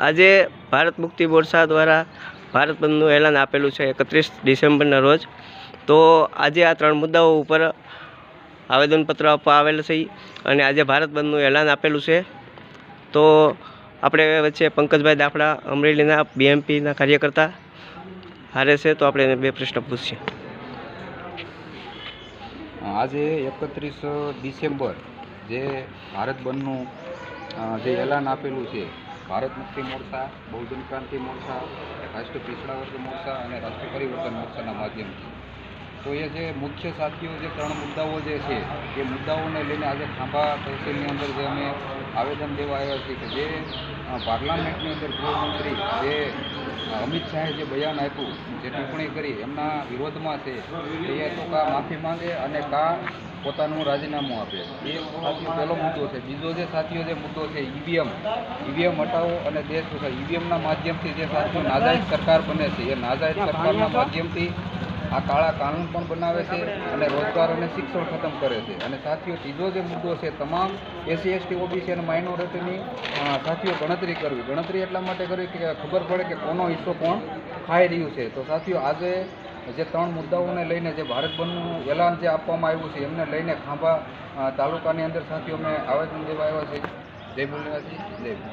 આજે ભારત મુક્તિ મોરચા દ્વારા ભારત બંધનું એલાન આપેલું છે એકત્રીસ ડિસેમ્બરના રોજ. તો આજે આ ત્રણ મુદ્દાઓ ઉપર આવેદનપત્ર આપવા આવેલ છે અને આજે ભારત બંધનું એલાન આપેલું છે. તો આપણે વચ્ચે પંકજભાઈ દાફડા, અમરેલીના બીએમપીના કાર્યકર્તા હારે છે, તો આપણે એને બે પ્રશ્ન પૂછીએ. આજે એકત્રીસ ડિસેમ્બર જે ભારત બંધનું જે એલાન આપેલું છે, ભારત મુક્તિ મોરચા, બહુજન ક્રાંતિ મોરચા રાષ્ટ્રીય પિછડા વર્ગ મોરચા અને રાષ્ટ્રીય પરિવર્તન મોરચાના માધ્યમથી. તો એ જે મુખ્ય સાથીઓ જે ત્રણ મુદ્દાઓ જે છે એ મુદ્દાઓને લઈને આજે ખાંભા તહેસીલની અંદર જે અમે આવેદન દેવા આવ્યા છીએ કે જે પાર્લામેન્ટની અંદર ગૃહમંત્રી જે અમિત શાહે જે બયાન આપ્યું જે ટિપ્પણી કરી એમના વિરોધમાં છે એ તો કા માફી માંગે અને કા પોતાનું રાજીનામું આપે. એ સાથી પહેલો મુદ્દો છે. બીજો જે સાથીઓ જે મુદ્દો છે ઈવીએમ. ઈવીએમ હટાવો અને દેશ ઈવીએમના માધ્યમથી જે સાથીઓ નાજાયજ સરકાર બને છે એ નાજાયજ સરકારના માધ્યમથી આ કાળા કાનૂન પણ બનાવે છે અને રોજગાર અને શિક્ષણ ખતમ કરે છે. અને સાથીઓ, ત્રીજો જે મુદ્દો છે, તમામ એસસી, એસટી, ઓબીસી અને માઇનોરિટીની સાથીઓ ગણતરી કરવી. ગણતરી એટલા માટે કરવી કે ખબર પડે કે કોનો હિસ્સો કોણ ખાઈ રહ્યું છે. તો સાથીઓ, આજે જે ત્રણ મુદ્દાઓને લઈને જે ભારત બંધનું એલાન જે આપવામાં આવ્યું છે, એમને લઈને ખાંભા તાલુકાની અંદર સાથીઓ અમે આવેદન દેવા આવ્યા છે. જય બોલવાસી જય.